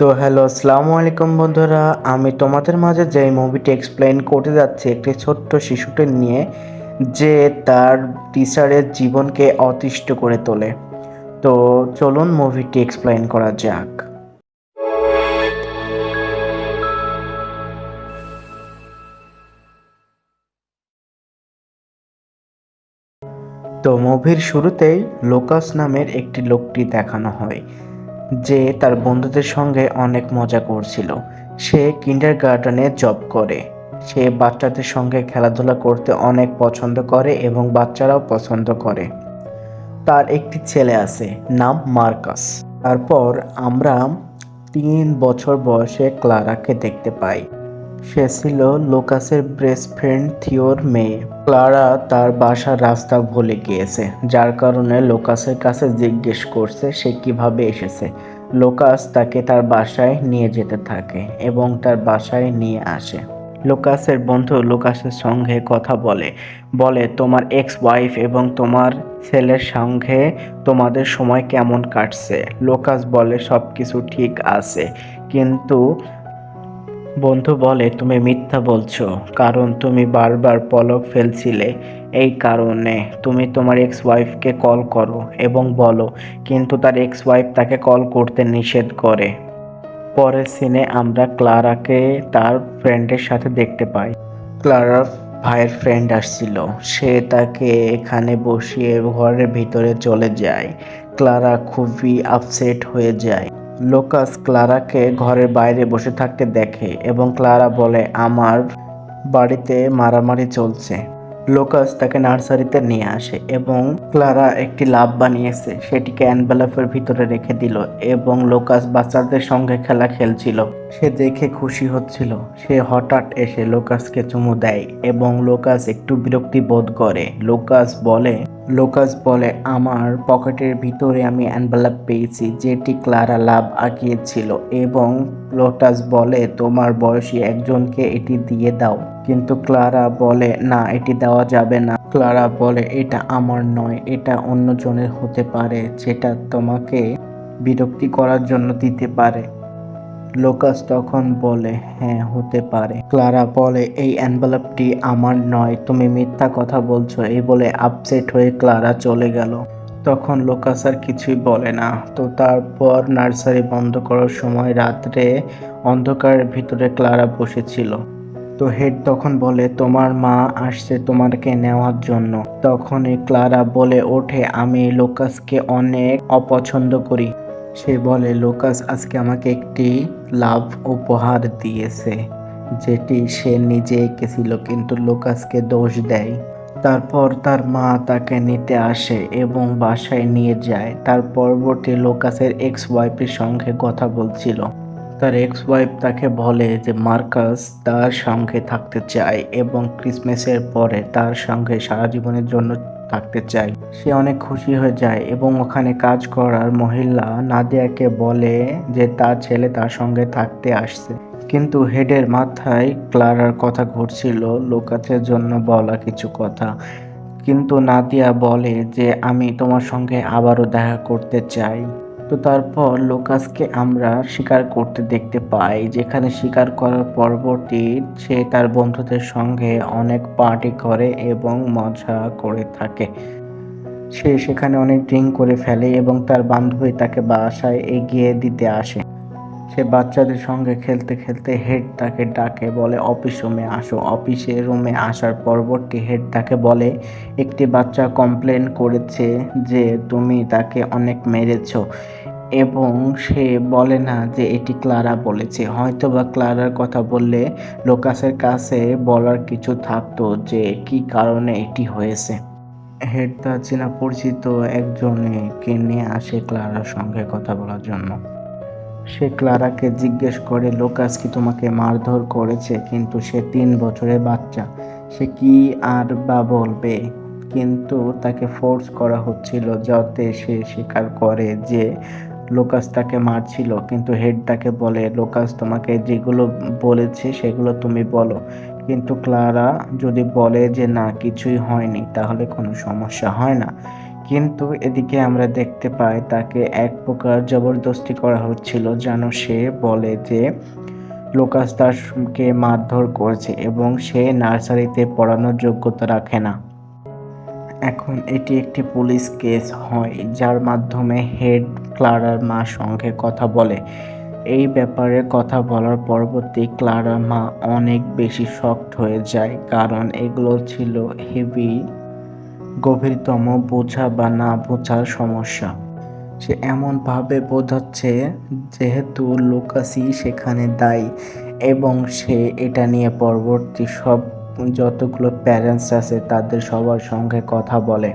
তো হ্যালো, আসসালামু আলাইকুম বন্ধুরা। আমি তোমাদের মাঝে যে মুভিটি এক্সপ্লেন করতে যাচ্ছি, একটি ছোট্ট শিশুকে নিয়ে, যে তার টিচারের জীবনকে অতিষ্ঠ করে তোলে। তো চলুন মুভিটি এক্সপ্লেন করা যাক। তো মুভির শুরুতেই লোকাস নামের একটি লোকটি দেখানো হয়। যে তার বন্ধুদের সঙ্গে অনেক মজা করছিল। সে কিন্ডার গার্ডেনে জব করে। সে বাচ্চাদের সঙ্গে খেলাধুলা করতে অনেক পছন্দ করে এবং বাচ্চারাও পছন্দ করে। তার একটি ছেলে আছে, নাম মার্কাস। তারপর আমরা তিন বছর বয়সে ক্লারাকে দেখতে পাই। সে ছিল লোকাসের বেস্ট ফ্রেন্ড থিওর মেয়ে। ক্লারা তার বাসার রাস্তা ভুলে গিয়েছে, যার কারণে লোকাসের কাছে জিজ্ঞেস করছে সে কীভাবে এসেছে। লোকাস তাকে তার বাসায় নিয়ে যেতে থাকে এবং তার বাসায় নিয়ে আসে। লোকাসের বন্ধু লোকাসের সঙ্গে কথা বলে বলে, তোমার এক্স ওয়াইফ এবং তোমার ছেলের সঙ্গে তোমাদের সময় কেমন কাটছে? লোকাস বলে সব কিছু ঠিক আছে, কিন্তু বন্ধু বলে, তুমি মিথ্যা বলছো, কারণ তুমি বারবার পলক ফেলছিলে। এই কারণে তুমি তোমার এক্স ওয়াইফকে কল করো এবং বলো, কিন্তু তার এক্স ওয়াইফ তাকে কল করতে নিষেধ করে। পরের সিনে আমরা ক্লারাকে তার ফ্রেন্ডের সাথে দেখতে পাই। ক্লারার ভাইয়ের ফ্রেন্ড আসছিল। সে তাকে এখানে বসিয়ে ঘরের ভিতরে চলে যায়। ক্লারা খুবই আপসেট হয়ে যায়। লোকাস ক্লারাকে ঘরের বাইরে বসে থাকতে দেখে এবং ক্লারা বলে, আমার বাড়িতে মারামারি চলছে। লোকাস তাকে নার্সারিতে নিয়ে আসে এবং ক্লারা একটি লাভ বানিয়েছে। সেটিকে অ্যানভেলপের ভিতরে রেখে দিল এবং লোকাস বাচ্চাদের সঙ্গে খেলা খেলছিল। সে দেখে খুশি হচ্ছিল। সে হঠাৎ এসে লোকাসকে চুমু দেয় এবং লোকাস একটু বিরক্তি বোধ করে। লোকাস বলে লোকাস বলে, আমার পকেটের ভিতরে আমি অ্যানভেলপ পেয়েছি, যেটি ক্লারা লাভ আঁকিয়েছিল এবং লোটাস বলে, তোমার বয়সী একজনকে এটি দিয়ে দাও। কিন্তু ক্লারা বলে, না, এটি দেওয়া যাবে না। ক্লারা বলে, এটা আমার নয়, এটা অন্যজনের হতে পারে, যেটা তোমাকে বিরক্তি করার জন্য দিতে পারে। লোকাস তখন বলে হ্যাঁ হতে পারে। ক্লারা বলে, এই অ্যানভেলপটি আমার নয়, তুমি মিথ্যা কথা বলছো। এই বলে আপসেট হয়ে ক্লারা চলে গেল। তখন লোকাস আর কিছুই বলে না। তো তারপর নার্সারি বন্ধ করার সময় রাত্রে অন্ধকারের ভিতরে ক্লারা বসেছিল। তো হেড তখন বলে, তোমার মা আসছে তোমাকে নেওয়ার জন্য। তখনই ক্লারা বলে, ওঠে, আমি লোকাসকে অনেক অপছন্দ করি। সে বলে, লোকাস আজকে আমাকে একটি লাভ উপহার দিয়েছে, যেটি সে নিজে এঁকেছিল, কিন্তু লোকাসকে দোষ দেয়। তারপর তার মা তাকে নিতে আসে এবং বাসায় নিয়ে যায়। তার পরবর্তী লোকাসের এক্স ওয়াইফের সঙ্গে কথা বলছিল। তার এক্স ওয়াইফ তাকে বলে যে, মার্কাস তার সঙ্গে থাকতে চায় এবং ক্রিসমাসের পরে তার সঙ্গে সারা জীবনের জন্য থাকতে চায়। সে অনেক খুশি হয়ে যায় এবং ওখানে কাজ করার মহিলা নাদিয়াকে বলে যে তার ছেলে তার সঙ্গে থাকতে আসছে। কিন্তু হেডের মাথায় ক্লারার কথা ঘুরছিল লোকাসের জন্য বলা কিছু কথা। কিন্তু নাদিয়া বলে যে, আমি তোমার সঙ্গে আবারও দেখা করতে চাই। তো তারপর লোকাসকে আমরা শিকার করতে দেখতে পাই, যেখানে শিকার করার পরবর্তী সে তার বন্ধুদের সঙ্গে অনেক পার্টি করে এবং মজা করে থাকে। সে সেখানে অনেক ড্রিঙ্ক করে ফেলে এবং তার বান্ধবী তাকে বাসায় এগিয়ে দিতে আসে। সে বাচ্চাদের সঙ্গে খেলতে খেলতে হেড তাকে ডাকে, বলে, অফিস রুমে আসো। অফিসে রুমে আসার পরবর্তী হেড তাকে বলে, একটি বাচ্চা কমপ্লেন করেছে যে তুমি তাকে অনেক মেরেছো। এবং সে বলে না যে এটি ক্লারা বলেছে। হয়তো বা ক্লারার কথা বললে লোকাসের কাছে বলার কিছু থাকতো যে কি কারণে এটি হয়েছে। হেড চেনা পরিচিত একজনকে নিয়ে আসে ক্লারার সঙ্গে কথা বলার জন্য। সে ক্লারাকে জিজ্ঞেস করে, লোকাস কি তোমাকে মারধর করেছে? কিন্তু সে তিন বছরের বাচ্চা। সে কি আর বা বলবে? কিন্তু তাকে ফোর্স করা হচ্ছিল যাতে সে স্বীকার করে যে লোকাস তাকে মারছিল, কিন্তু হেড তাকে বলে, লোকাস, তোমাকে যেগুলো বলেছে সেগুলো তুমি বলো। কিন্তু ক্লারা যদি বলে যে, না, কিছুই হয়নি, তাহলে কোনো সমস্যা হয় না। কিন্তু এদিকে আমরা দেখতে পাই তাকে এক প্রকার জবরদস্তি করা হচ্ছিল, যেন সে বলে যে, লোকাস তারকে মারধর করেছে এবং সে নার্সারিতে পড়ানোর যোগ্যতা রাখে না। এখন এটি একটি পুলিশ কেস হয়, যার মাধ্যমে হেড ক্লারার মা সঙ্গে কথা বলে। এই ব্যাপারে কথা বলার পরবর্তী ক্লারার মা অনেক বেশি শক্ট হয়ে যায়, কারণ এগুলো ছিল হেভি গভীরতম বোঝা বা না বোঝার সমস্যা। সে এমনভাবে বোঝাচ্ছে যেহেতু লোকাসই সেখানে দায়ী এবং সে এটা নিয়ে পরবর্তী সব যতগুলো প্যারেন্টস আছে, তাদের সবার সঙ্গে কথা বলে।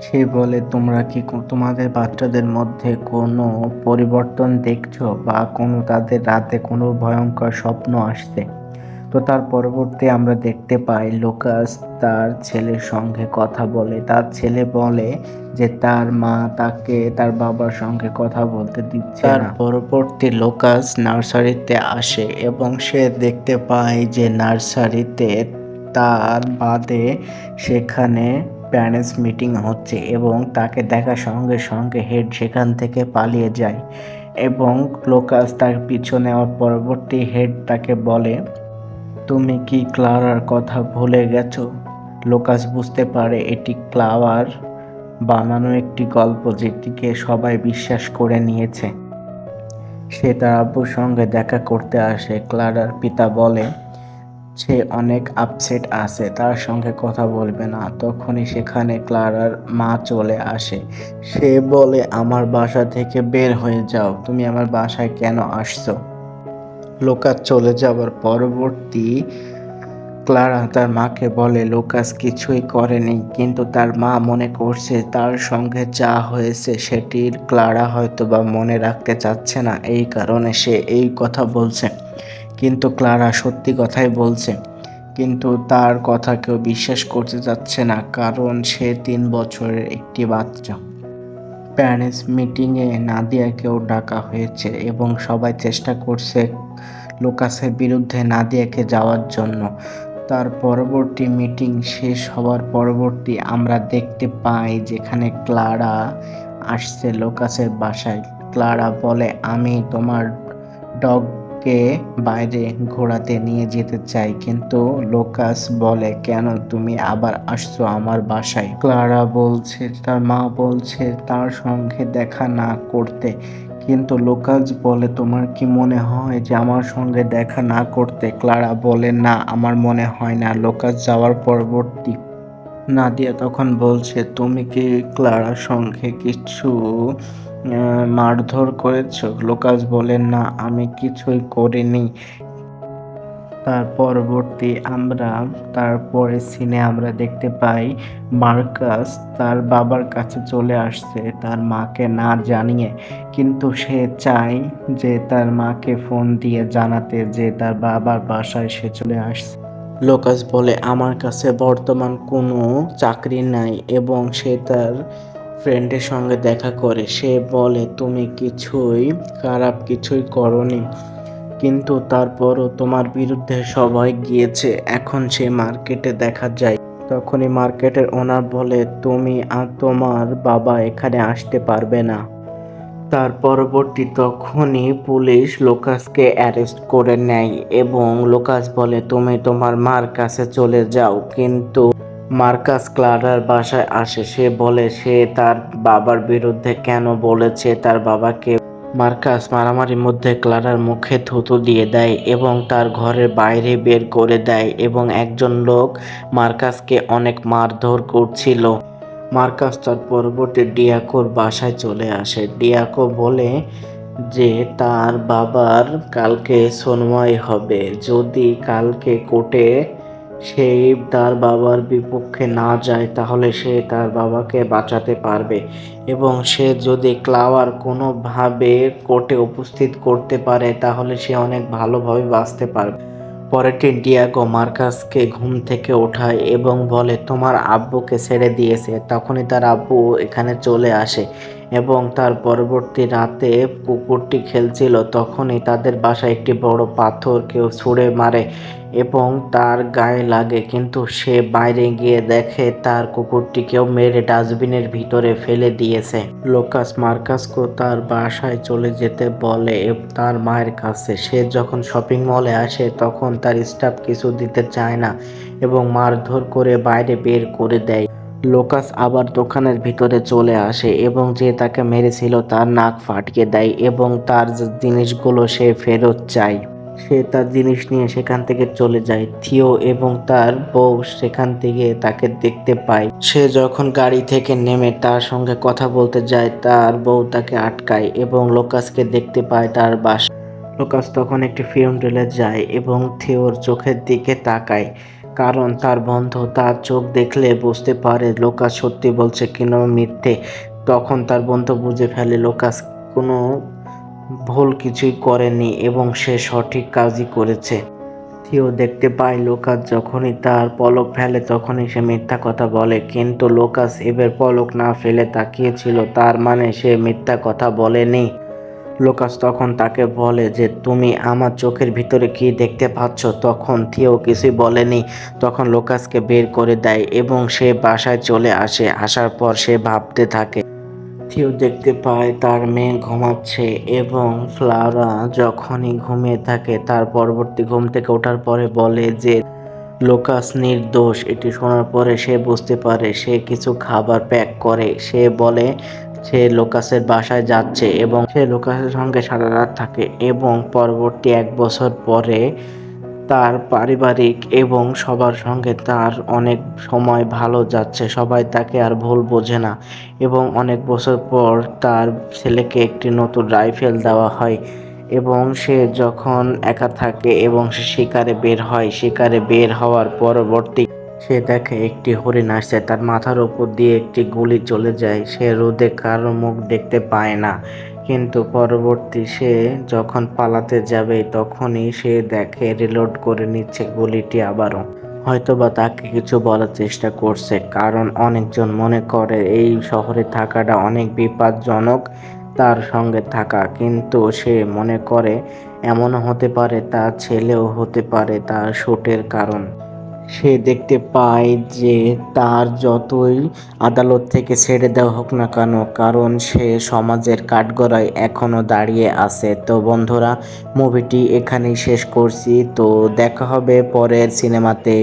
সে বলে, তোমরা কি, তোমাদের বাচ্চাদের মধ্যে কোনো পরিবর্তন দেখছ বা কোনো তাদের রাতে কোনো ভয়ঙ্কর স্বপ্ন আসছে? তো তার পরবর্তী আমরা দেখতে পাই, লোকাস তার ছেলের সঙ্গে কথা বলে। তার ছেলে বলে যে তার মা তাকে তার বাবার সঙ্গে কথা বলতে দিচ্ছে তার পরবর্তী লোকাস নার্সারিতে আসে এবং সে দেখতে পায় যে নার্সারিতে তার বাদে সেখানে প্যারেন্টস মিটিং হচ্ছে এবং তাকে দেখার সঙ্গে সঙ্গে হেড সেখান থেকে পালিয়ে যায় এবং লোকাস তার পিছু নেওয়ার পরবর্তী হেড তাকে বলে তুমি কি ক্লারার কথা ভুলে গেছো? লোকাস বুঝতে পারে এটি ক্লাওয়ার বানানো একটি গল্প যেটিকে সবাই বিশ্বাস করে নিয়েছে। সে তার আব্বুর সঙ্গে দেখা করতে আসে। ক্লারার পিতা বলে, সে অনেক আপসেট আছে, তার সঙ্গে কথা বলবে না। তখনই সেখানে ক্লারার মা চলে আসে। সে বলে, আমার বাসা থেকে বের হয়ে যাও। তুমি আমার বাসায় কেন আসছো? লোকাস চলে যাওয়ার পরবর্তী ক্লারা তার মাকে বলে, লোকাস কিছুই করেনি, কিন্তু তার মা মনে করছে তার সঙ্গে যা হয়েছে সেটির ক্লারা হয়তো বা মনে রাখতে চাচ্ছে না, এই কারণে সে এই কথা বলছে। কিন্তু ক্লারা সত্যি কথাই বলছে, কিন্তু তার কথা কেউ বিশ্বাস করতে চাচ্ছে না, কারণ সে তিন বছরের একটি বাচ্চা। প্যারেন্টস মিটিংয়ে নাদিয়াকেও ডাকা হয়েছে এবং সবাই চেষ্টা করছে লোকাসের বিরুদ্ধে নাদিয়াকে যাওয়ার জন্য। তার পরবর্তী মিটিং শেষ হওয়ার পরবর্তী আমরা দেখতে পাই যেখানে ক্লারা আসছে লোকাসের বাসায়। ক্লারা বলে, আমি তোমার ডগকে বাইরে ঘোরাতে নিয়ে যেতে চাই, কিন্তু লোকাস বলে, কেন তুমি আবার আসছো আমার বাসায়? ক্লারা বলছে, তার মা বলছে তার সঙ্গে দেখা না করতে কিন্তু লোকাজ বলে তোমার কি মনে হয় যে আমার সঙ্গে দেখা না করতে ক্লারা বলে, না, আমার মনে হয় না। লোকাস যাওয়ার পরবর্তী নাদিয়া তখন বলছে, তুমি কি ক্লারার সঙ্গে কিছু মারধর করেছ? লোকাস বলে, না, আমি কিছুই করিনি। তার পরবর্তী আমরা তারপরে সিনে আমরা দেখতে পাই মার্কাস তার বাবার কাছে চলে আসছে, তার মাকে না জানিয়ে। কিন্তু সে চায় যে তার মাকে ফোন দিয়ে জানাতে যে তার বাবার বাসায় সে চলে আসছে। লোকাস বলে, আমার কাছে বর্তমান কোনো চাকরি নাই এবং সে তার ফ্রেন্ডের সঙ্গে দেখা করে। সে বলে, তুমি কিছুই খারাপ কিছুই করনি। কিন্তু তারপরও তোমার বিরুদ্ধে সবাই গিয়েছে। এখন সে মার্কেটে দেখা যায়। তখনই মার্কেটের ওনার বলে, তুমি আর তোমার বাবা এখানে আসতে পারবে না। তার পরবর্তী তখনই পুলিশ লোকাসকে অ্যারেস্ট করে নেয় এবং লোকাস বলে, তুমি তোমার মার কাছে চলে যাও। কিন্তু মার্কাস ক্লারার বাসায় আসে। সে বলে, সে তার বাবার বিরুদ্ধে কেন বলেছে? তার বাবাকে মার্কাস মারামারির মধ্যে ক্লারার মুখে থুতু দিয়ে দেয় এবং তার ঘরের বাইরে বের করে দেয় এবং একজন লোক মার্কাসকে অনেক মারধর করছিল। মার্কাস তার পরবর্তী ডিয়াকোর বাসায় চলে আসে। ডিয়াকো বলে যে তার বাবার কালকে সন্ময় হবে। যদি কালকে কোর্টে সেই তার বাবার বিপক্ষে না যায়, তাহলে সে তার বাবাকে বাঁচাতে পারবে। এবং সে যদি ক্লাওয়ার কোনোভাবে কোর্টে উপস্থিত করতে পারে, তাহলে সে অনেক ভালোভাবে বাঁচতে পারবে। পরেরটি ডিয়াগো মার্কাসকে ঘুম থেকে ওঠায় এবং বলে, তোমার আব্বুকে ছেড়ে দিয়েছে। তখনই তার আব্বু এখানে চলে আসে। এবং তার পরবর্তী রাতে কুকুরটি খেলছিল। তখনই তাদের বাসায় একটি বড় পাথর কেউ ছুঁড়ে মারে এবং তার গায়ে লাগে। কিন্তু সে বাইরে গিয়ে দেখে তার কুকুরটিকেও মেরে ডাস্টবিনের ভিতরে ফেলে দিয়েছে। লোকাস মার্কাসকে তার বাসায় চলে যেতে বলে তার মায়ের কাছে। সে যখন শপিং মলে আসে তখন তার স্টাফ কিছু দিতে চায় না এবং মারধর করে বাইরে বের করে দেয়। লোকাস আবার দোকানের ভিতরে চলে আসে এবং যে তাকে মেরেছিল তার নাক ফাটিয়ে দেয় এবং তার জিনিসগুলো সে ফেরত চায়, সে তার জিনিস নিয়ে সেখান থেকে চলে যায়। থিও এবং তার বউ সেখান থেকে তাকে দেখতে পায়। সে যখন গাড়ি থেকে নেমে তার সঙ্গে কথা বলতে যায়, তার বউ তাকে আটকায় এবং লোকাসকে দেখতে পায় তার বাস। লোকাস তখন একটি ফিল্ম রেলে যায় এবং থিওর চোখের দিকে তাকায়। কারণ তার বন্ধু তার চোখ দেখলে বুঝতে পারে লোকাস সত্যি বলছে কিনা মিথ্যে। তখন তার বন্ধু বুঝে ফেলে লোকাস কোনো ভুল কিছুই করেনি এবং সে সঠিক কাজই করেছে। থিও দেখতে পায় লোকাস যখনই তার পলক ফেলে তখনই সে মিথ্যা কথা বলে, কিন্তু লোকাস এবার পলক না ফেলে তাকিয়েছিল, তার মানে সে মিথ্যা কথা বলেনি। লোকাস তখন তাকে বলে যে, তুমি আমার চোখের ভিতরে কি দেখতে পাচ্ছ? তখন থিও কিছুই বলেনি। তখন লোকাসকে বের করে দেয় এবং সে বাসায় চলে আসে। আসার পর সে ভাবতে থাকে, থিও দেখতে পায় তার মেয়ে ঘুমাচ্ছে এবং ফ্লাওরা যখনই ঘুমিয়ে থাকে, তার পরবর্তী ঘুম থেকে ওঠার পরে বলে যে, লোকাস নির্দোষ। এটি শোনার পরে সে বুঝতে পারে সে কিছু খাবার প্যাক করে। সে বলে সে লোকাসের বাসায় যাচ্ছে এবং সে লোকাসের সঙ্গে সারা রাত থাকে এবং পরবর্তী এক বছর পরে তার পারিবারিক এবং সবার সঙ্গে তার অনেক সময় ভালো যাচ্ছে। সবাই তাকে আর ভুল বোঝে না এবং অনেক বছর পর তার ছেলেকে একটি নতুন রাইফেল দেওয়া হয় এবং সে যখন একা থাকে এবং সে শিকারে বের হয়, শিকারে বের হওয়ার পরবর্তী সে দেখে একটি হরিণ আসছে। তার মাথার উপর দিয়ে একটি গুলি চলে যায়। সে রোদে কারও মুখ দেখতে পায় না। কিন্তু পরবর্তী সে যখন পালাতে যাবে, তখনই সে দেখে রিলোড করে নিচ্ছে গুলিটি আবারও। হয়তোবা তাকে কিছু বলার চেষ্টা করছে, কারণ অনেকজন মনে করে এই শহরে থাকাটা অনেক বিপজ্জনক তার সঙ্গে থাকা। কিন্তু সে মনে করে, এমনও হতে পারে তার ছেলেও হতে পারে তার শুটের কারণ। সে দেখতে পায় যে তার যতই আদালত থেকে ছেড়ে দেওয়া হোক না কেন, কারণ সে সমাজের কাঠগড়ায় এখনও দাঁড়িয়ে আছে। তো বন্ধুরা মুভিটি এখানেই শেষ করছি। তো দেখা হবে পরের সিনেমাতে